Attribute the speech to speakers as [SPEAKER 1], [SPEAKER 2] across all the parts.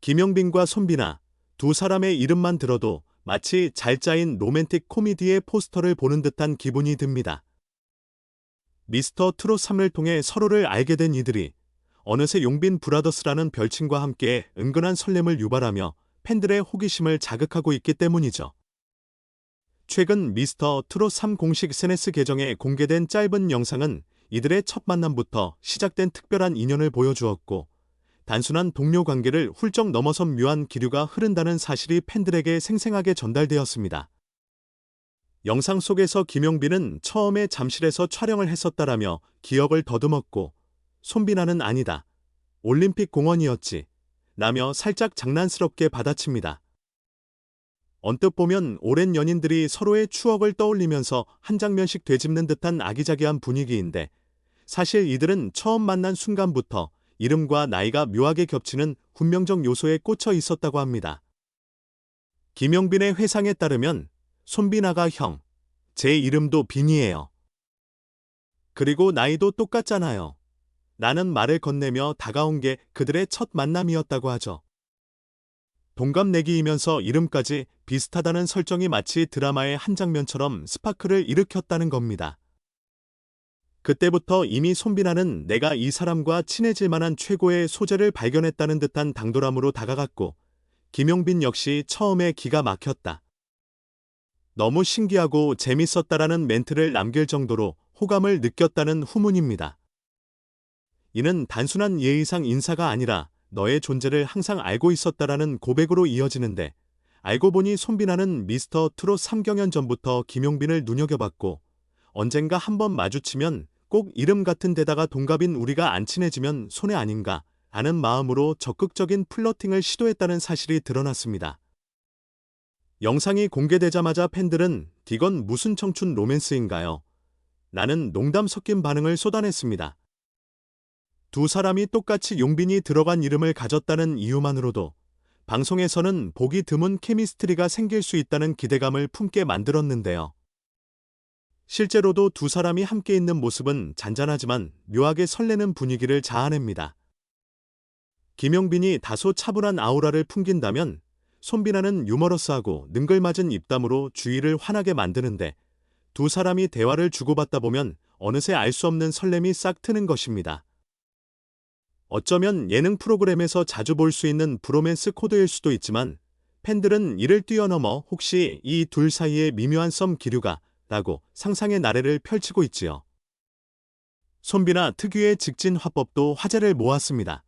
[SPEAKER 1] 김영빈과 손비나 두 사람의 이름만 들어도 마치 잘 짜인 로맨틱 코미디의 포스터를 보는 듯한 기분이 듭니다. 미스터 트롯 3을 통해 서로를 알게 된 이들이 어느새 용빈 브라더스라는 별칭과 함께 은근한 설렘을 유발하며 팬들의 호기심을 자극하고 있기 때문이죠. 최근 미스터 트롯 3 공식 SNS 계정에 공개된 짧은 영상은 이들의 첫 만남부터 시작된 특별한 인연을 보여주었고 단순한 동료 관계를 훌쩍 넘어선 묘한 기류가 흐른다는 사실이 팬들에게 생생하게 전달되었습니다. 영상 속에서 김용빈은 처음에 잠실에서 촬영을 했었다라며 기억을 더듬었고 손비나는 아니다. 올림픽 공원이었지. 라며 살짝 장난스럽게 받아칩니다. 언뜻 보면 오랜 연인들이 서로의 추억을 떠올리면서 한 장면씩 되짚는 듯한 아기자기한 분위기인데 사실 이들은 처음 만난 순간부터 이름과 나이가 묘하게 겹치는 훈명적 요소에 꽂혀 있었다고 합니다. 김영빈의 회상에 따르면 손비나가 형, 제 이름도 빈이에요. 그리고 나이도 똑같잖아요. 나는 말을 건네며 다가온 게 그들의 첫 만남이었다고 하죠. 동갑내기이면서 이름까지 비슷하다는 설정이 마치 드라마의 한 장면처럼 스파크를 일으켰다는 겁니다. 그때부터 이미 손비나는 내가 이 사람과 친해질 만한 최고의 소재를 발견했다는 듯한 당돌함으로 다가갔고, 김용빈 역시 처음에 기가 막혔다. 너무 신기하고 재밌었다라는 멘트를 남길 정도로 호감을 느꼈다는 후문입니다. 이는 단순한 예의상 인사가 아니라 너의 존재를 항상 알고 있었다라는 고백으로 이어지는데 알고 보니 손비나는 미스터 트롯 3경연 전부터 김용빈을 눈여겨봤고 언젠가 한번 마주치면 꼭 이름 같은 데다가 동갑인 우리가 안 친해지면 손해 아닌가 하는 마음으로 적극적인 플러팅을 시도했다는 사실이 드러났습니다. 영상이 공개되자마자 팬들은 디건 무슨 청춘 로맨스인가요? 나는 농담 섞인 반응을 쏟아냈습니다. 두 사람이 똑같이 용빈이 들어간 이름을 가졌다는 이유만으로도 방송에서는 보기 드문 케미스트리가 생길 수 있다는 기대감을 품게 만들었는데요. 실제로도 두 사람이 함께 있는 모습은 잔잔하지만 묘하게 설레는 분위기를 자아냅니다. 김용빈이 다소 차분한 아우라를 풍긴다면 손비나는 유머러스하고 능글맞은 입담으로 주위를 환하게 만드는데 두 사람이 대화를 주고받다 보면 어느새 알 수 없는 설렘이 싹 트는 것입니다. 어쩌면 예능 프로그램에서 자주 볼 수 있는 브로맨스 코드일 수도 있지만 팬들은 이를 뛰어넘어 혹시 이 둘 사이의 미묘한 썸 기류가 라고 상상의 나래를 펼치고 있지요. 손비나 특유의 직진 화법도 화제를 모았습니다.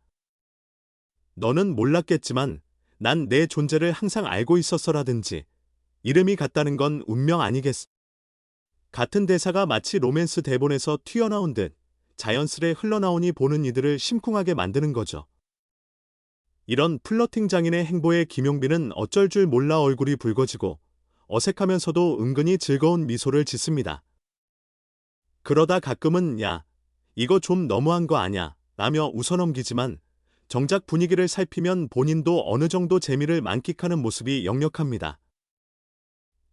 [SPEAKER 1] 너는 몰랐겠지만 난 내 존재를 항상 알고 있었어라든지 이름이 같다는 건 운명 아니겠어. 같은 대사가 마치 로맨스 대본에서 튀어나온 듯 자연스레 흘러나오니 보는 이들을 심쿵하게 만드는 거죠. 이런 플러팅 장인의 행보에 김용빈은 어쩔 줄 몰라 얼굴이 붉어지고 어색하면서도 은근히 즐거운 미소를 짓습니다. 그러다 가끔은 야, 이거 좀 너무한 거 아냐 라며 웃어넘기지만 정작 분위기를 살피면 본인도 어느 정도 재미를 만끽하는 모습이 역력합니다.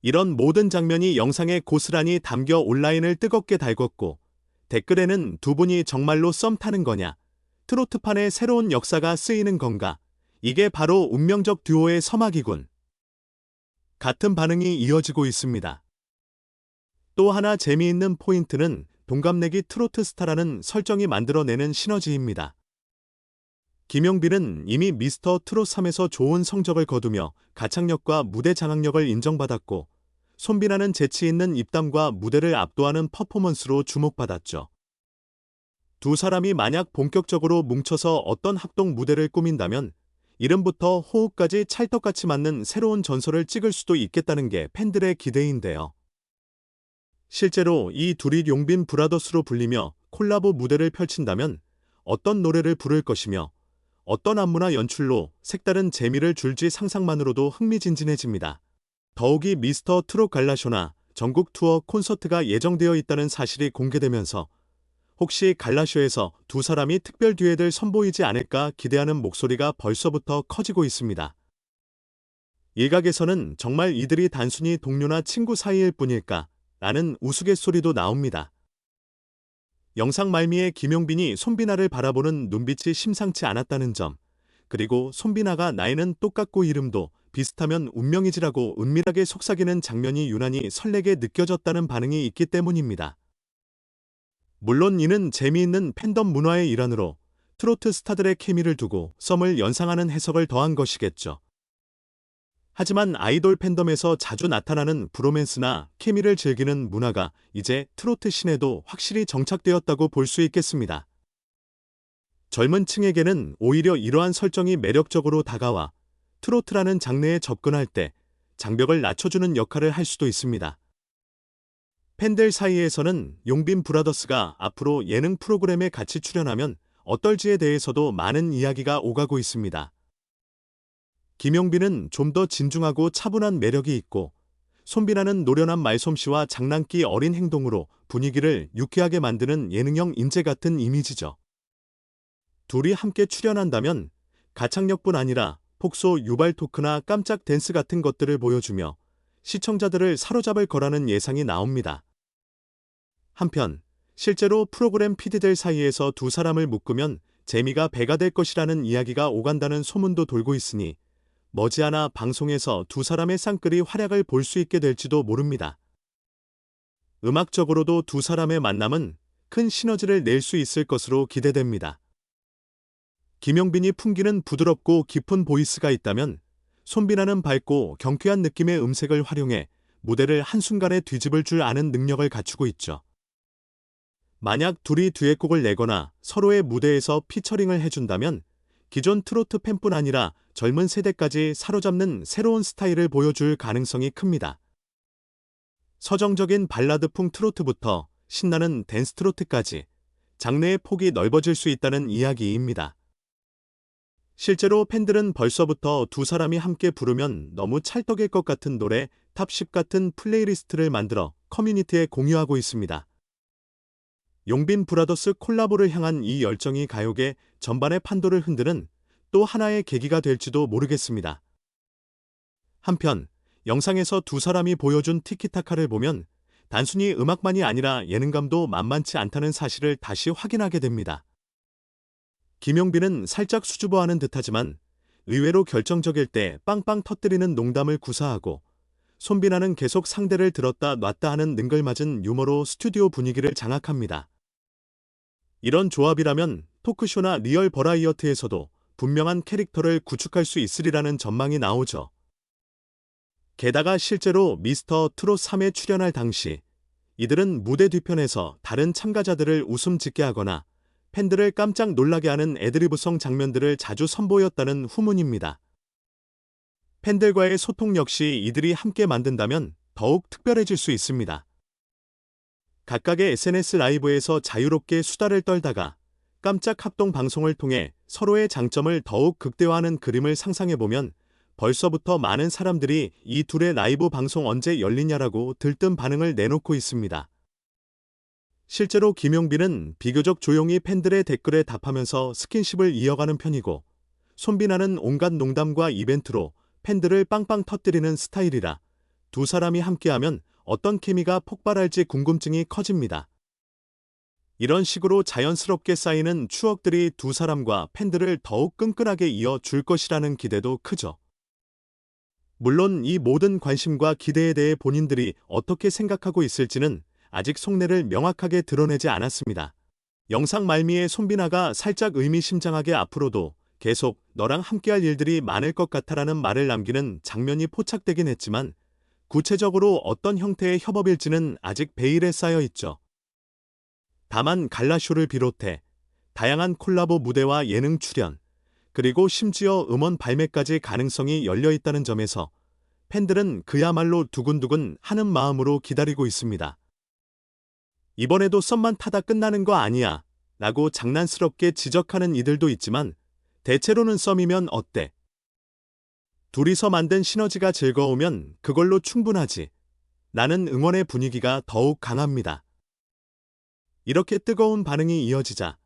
[SPEAKER 1] 이런 모든 장면이 영상에 고스란히 담겨 온라인을 뜨겁게 달궜고 댓글에는 두 분이 정말로 썸 타는 거냐, 트로트판의 새로운 역사가 쓰이는 건가, 이게 바로 운명적 듀오의 서막이군. 같은 반응이 이어지고 있습니다. 또 하나 재미있는 포인트는 동갑내기 트로트 스타라는 설정이 만들어내는 시너지입니다. 김용빈은 이미 미스터 트롯 3에서 좋은 성적을 거두며 가창력과 무대 장악력을 인정받았고 손비나는 재치 있는 입담과 무대를 압도하는 퍼포먼스로 주목받았죠. 두 사람이 만약 본격적으로 뭉쳐서 어떤 합동 무대를 꾸민다면 이름부터 호흡까지 찰떡같이 맞는 새로운 전설을 찍을 수도 있겠다는 게 팬들의 기대인데요. 실제로 이 둘이 용빈 브라더스로 불리며 콜라보 무대를 펼친다면 어떤 노래를 부를 것이며 어떤 안무나 연출로 색다른 재미를 줄지 상상만으로도 흥미진진해집니다. 더욱이 미스터 트롯 갈라쇼나 전국 투어 콘서트가 예정되어 있다는 사실이 공개되면서 혹시 갈라쇼에서 두 사람이 특별 듀엣을 선보이지 않을까 기대하는 목소리가 벌써부터 커지고 있습니다. 일각에서는 정말 이들이 단순히 동료나 친구 사이일 뿐일까 라는 우스갯소리도 나옵니다. 영상 말미에 김용빈이 손비나를 바라보는 눈빛이 심상치 않았다는 점, 그리고 손비나가 나이는 똑같고 이름도 비슷하면 운명이지라고 은밀하게 속삭이는 장면이 유난히 설레게 느껴졌다는 반응이 있기 때문입니다. 물론 이는 재미있는 팬덤 문화의 일환으로 트로트 스타들의 케미를 두고 썸을 연상하는 해석을 더한 것이겠죠. 하지만 아이돌 팬덤에서 자주 나타나는 브로맨스나 케미를 즐기는 문화가 이제 트로트 신에도 확실히 정착되었다고 볼 수 있겠습니다. 젊은 층에게는 오히려 이러한 설정이 매력적으로 다가와 트로트라는 장르에 접근할 때 장벽을 낮춰주는 역할을 할 수도 있습니다. 팬들 사이에서는 용빈 브라더스가 앞으로 예능 프로그램에 같이 출연하면 어떨지에 대해서도 많은 이야기가 오가고 있습니다. 김용빈은 좀 더 진중하고 차분한 매력이 있고 손비나는 노련한 말솜씨와 장난기 어린 행동으로 분위기를 유쾌하게 만드는 예능형 인재 같은 이미지죠. 둘이 함께 출연한다면 가창력뿐 아니라 폭소 유발 토크나 깜짝 댄스 같은 것들을 보여주며 시청자들을 사로잡을 거라는 예상이 나옵니다. 한편 실제로 프로그램 PD들 사이에서 두 사람을 묶으면 재미가 배가 될 것이라는 이야기가 오간다는 소문도 돌고 있으니 머지않아 방송에서 두 사람의 쌍끌이 활약을 볼 수 있게 될지도 모릅니다. 음악적으로도 두 사람의 만남은 큰 시너지를 낼 수 있을 것으로 기대됩니다. 김영빈이 풍기는 부드럽고 깊은 보이스가 있다면 손비나는 밝고 경쾌한 느낌의 음색을 활용해 무대를 한순간에 뒤집을 줄 아는 능력을 갖추고 있죠. 만약 둘이 듀엣곡을 내거나 서로의 무대에서 피처링을 해준다면 기존 트로트 팬뿐 아니라 젊은 세대까지 사로잡는 새로운 스타일을 보여줄 가능성이 큽니다. 서정적인 발라드풍 트로트부터 신나는 댄스 트로트까지 장르의 폭이 넓어질 수 있다는 이야기입니다. 실제로 팬들은 벌써부터 두 사람이 함께 부르면 너무 찰떡일 것 같은 노래 탑10 같은 플레이리스트를 만들어 커뮤니티에 공유하고 있습니다. 용빈 브라더스 콜라보를 향한 이 열정이 가요계 전반의 판도를 흔드는 또 하나의 계기가 될지도 모르겠습니다. 한편 영상에서 두 사람이 보여준 티키타카를 보면 단순히 음악만이 아니라 예능감도 만만치 않다는 사실을 다시 확인하게 됩니다. 김용빈은 살짝 수줍어하는 듯하지만 의외로 결정적일 때 빵빵 터뜨리는 농담을 구사하고 손비나는 계속 상대를 들었다 놨다 하는 능글맞은 유머로 스튜디오 분위기를 장악합니다. 이런 조합이라면 토크쇼나 리얼 버라이어트에서도 분명한 캐릭터를 구축할 수 있으리라는 전망이 나오죠. 게다가 실제로 미스터 트롯 3에 출연할 당시 이들은 무대 뒤편에서 다른 참가자들을 웃음 짓게 하거나 팬들을 깜짝 놀라게 하는 애드리브성 장면들을 자주 선보였다는 후문입니다. 팬들과의 소통 역시 이들이 함께 만든다면 더욱 특별해질 수 있습니다. 각각의 SNS 라이브에서 자유롭게 수다를 떨다가 깜짝 합동 방송을 통해 서로의 장점을 더욱 극대화하는 그림을 상상해보면 벌써부터 많은 사람들이 이 둘의 라이브 방송 언제 열리냐라고 들뜬 반응을 내놓고 있습니다. 실제로 김용빈은 비교적 조용히 팬들의 댓글에 답하면서 스킨십을 이어가는 편이고 손비나는 온갖 농담과 이벤트로 팬들을 빵빵 터뜨리는 스타일이라 두 사람이 함께하면 어떤 케미가 폭발할지 궁금증이 커집니다. 이런 식으로 자연스럽게 쌓이는 추억들이 두 사람과 팬들을 더욱 끈끈하게 이어 줄 것이라는 기대도 크죠. 물론 이 모든 관심과 기대에 대해 본인들이 어떻게 생각하고 있을지는 아직 속내를 명확하게 드러내지 않았습니다. 영상 말미에 손비나가 살짝 의미심장하게 앞으로도 계속 너랑 함께할 일들이 많을 것 같아라는 말을 남기는 장면이 포착되긴 했지만 구체적으로 어떤 형태의 협업일지는 아직 베일에 쌓여 있죠. 다만 갈라쇼를 비롯해 다양한 콜라보 무대와 예능 출연, 그리고 심지어 음원 발매까지 가능성이 열려 있다는 점에서 팬들은 그야말로 두근두근 하는 마음으로 기다리고 있습니다. 이번에도 썸만 타다 끝나는 거 아니야 라고 장난스럽게 지적하는 이들도 있지만 대체로는 썸이면 어때? 둘이서 만든 시너지가 즐거우면 그걸로 충분하지. 나는 응원의 분위기가 더욱 강합니다. 이렇게 뜨거운 반응이 이어지자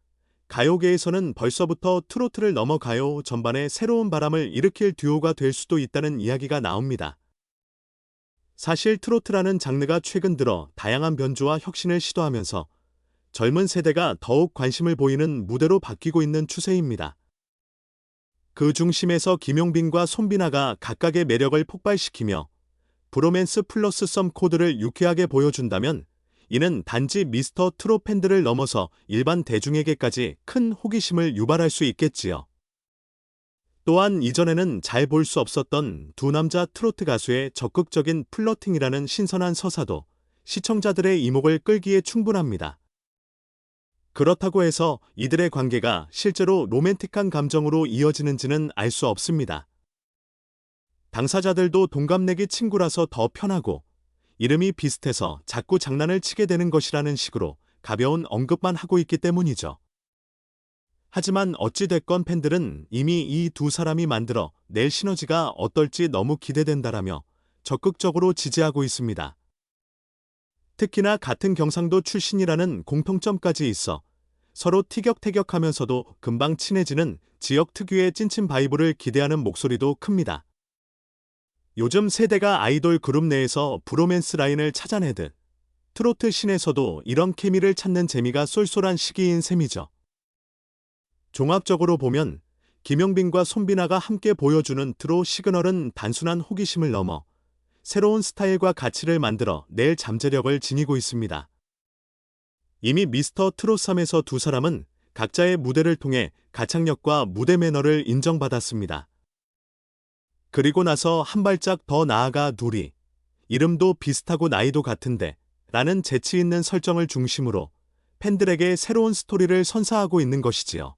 [SPEAKER 1] 가요계에서는 벌써부터 트로트를 넘어가요 전반에 새로운 바람을 일으킬 듀오가 될 수도 있다는 이야기가 나옵니다. 사실 트로트라는 장르가 최근 들어 다양한 변주와 혁신을 시도하면서 젊은 세대가 더욱 관심을 보이는 무대로 바뀌고 있는 추세입니다. 그 중심에서 김용빈과 손비나가 각각의 매력을 폭발시키며 브로맨스 플러스 썸 코드를 유쾌하게 보여준다면 이는 단지 미스터 트롯 팬들을 넘어서 일반 대중에게까지 큰 호기심을 유발할 수 있겠지요. 또한 이전에는 잘 볼 수 없었던 두 남자 트로트 가수의 적극적인 플러팅이라는 신선한 서사도 시청자들의 이목을 끌기에 충분합니다. 그렇다고 해서 이들의 관계가 실제로 로맨틱한 감정으로 이어지는지는 알 수 없습니다. 당사자들도 동갑내기 친구라서 더 편하고 이름이 비슷해서 자꾸 장난을 치게 되는 것이라는 식으로 가벼운 언급만 하고 있기 때문이죠. 하지만 어찌됐건 팬들은 이미 이 두 사람이 만들어 낼 시너지가 어떨지 너무 기대된다라며 적극적으로 지지하고 있습니다. 특히나 같은 경상도 출신이라는 공통점까지 있어 서로 티격태격하면서도 금방 친해지는 지역 특유의 찐친 바이브를 기대하는 목소리도 큽니다. 요즘 세대가 아이돌 그룹 내에서 브로맨스 라인을 찾아내듯 트로트 신에서도 이런 케미를 찾는 재미가 쏠쏠한 시기인 셈이죠. 종합적으로 보면 김용빈과 손비나가 함께 보여주는 트로 시그널은 단순한 호기심을 넘어 새로운 스타일과 가치를 만들어 낼 잠재력을 지니고 있습니다. 이미 미스터 트롯3에서 두 사람은 각자의 무대를 통해 가창력과 무대 매너를 인정받았습니다. 그리고 나서 한 발짝 더 나아가 둘이 이름도 비슷하고 나이도 같은데 라는 재치 있는 설정을 중심으로 팬들에게 새로운 스토리를 선사하고 있는 것이지요.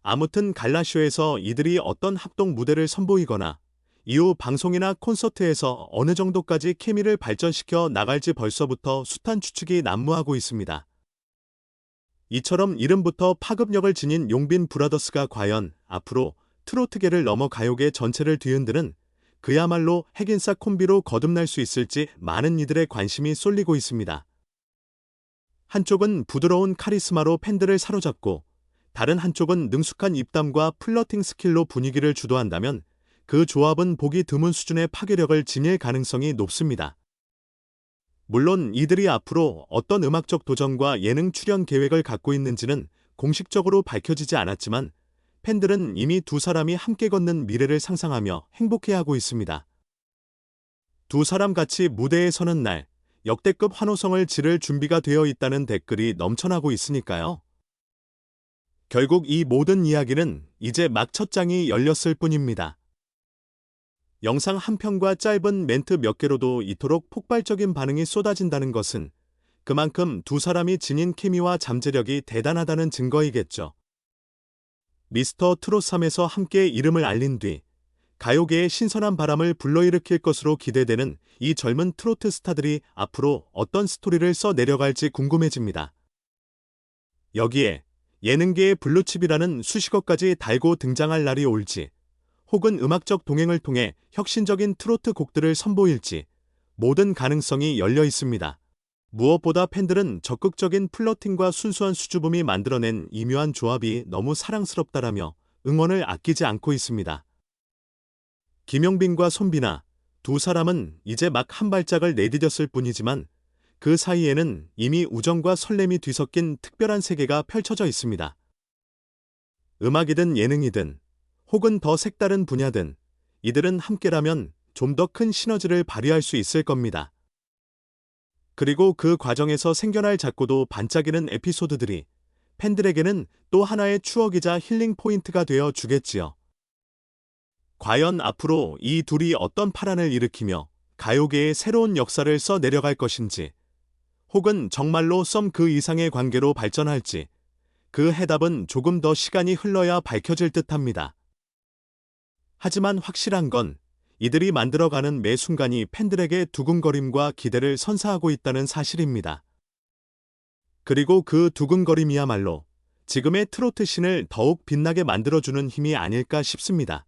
[SPEAKER 1] 아무튼 갈라쇼에서 이들이 어떤 합동 무대를 선보이거나 이후 방송이나 콘서트에서 어느 정도까지 케미를 발전시켜 나갈지 벌써부터 숱한 추측이 난무하고 있습니다. 이처럼 이름부터 파급력을 지닌 용빈 브라더스가 과연 앞으로 트로트계를 넘어 가요계 전체를 뒤흔드는 그야말로 핵인싸 콤비로 거듭날 수 있을지 많은 이들의 관심이 쏠리고 있습니다. 한쪽은 부드러운 카리스마로 팬들을 사로잡고 다른 한쪽은 능숙한 입담과 플러팅 스킬로 분위기를 주도한다면 그 조합은 보기 드문 수준의 파괴력을 지닐 가능성이 높습니다. 물론 이들이 앞으로 어떤 음악적 도전과 예능 출연 계획을 갖고 있는지는 공식적으로 밝혀지지 않았지만 팬들은 이미 두 사람이 함께 걷는 미래를 상상하며 행복해하고 있습니다. 두 사람 같이 무대에 서는 날 역대급 환호성을 지를 준비가 되어 있다는 댓글이 넘쳐나고 있으니까요. 결국 이 모든 이야기는 이제 막 첫 장이 열렸을 뿐입니다. 영상 한 편과 짧은 멘트 몇 개로도 이토록 폭발적인 반응이 쏟아진다는 것은 그만큼 두 사람이 지닌 케미와 잠재력이 대단하다는 증거이겠죠. 미스터 트롯3에서 함께 이름을 알린 뒤 가요계의 신선한 바람을 불러일으킬 것으로 기대되는 이 젊은 트로트 스타들이 앞으로 어떤 스토리를 써 내려갈지 궁금해집니다. 여기에 예능계의 블루칩이라는 수식어까지 달고 등장할 날이 올지 혹은 음악적 동행을 통해 혁신적인 트로트 곡들을 선보일지 모든 가능성이 열려 있습니다. 무엇보다 팬들은 적극적인 플러팅과 순수한 수줍음이 만들어낸 이묘한 조합이 너무 사랑스럽다라며 응원을 아끼지 않고 있습니다. 김용빈과 손비나 두 사람은 이제 막 한 발짝을 내디뎠을 뿐이지만 그 사이에는 이미 우정과 설렘이 뒤섞인 특별한 세계가 펼쳐져 있습니다. 음악이든 예능이든 혹은 더 색다른 분야든 이들은 함께라면 좀 더 큰 시너지를 발휘할 수 있을 겁니다. 그리고 그 과정에서 생겨날 작고도 반짝이는 에피소드들이 팬들에게는 또 하나의 추억이자 힐링 포인트가 되어 주겠지요. 과연 앞으로 이 둘이 어떤 파란을 일으키며 가요계의 새로운 역사를 써 내려갈 것인지, 혹은 정말로 썸 그 이상의 관계로 발전할지, 그 해답은 조금 더 시간이 흘러야 밝혀질 듯 합니다. 하지만 확실한 건 이들이 만들어가는 매 순간이 팬들에게 두근거림과 기대를 선사하고 있다는 사실입니다. 그리고 그 두근거림이야말로 지금의 트로트 신을 더욱 빛나게 만들어주는 힘이 아닐까 싶습니다.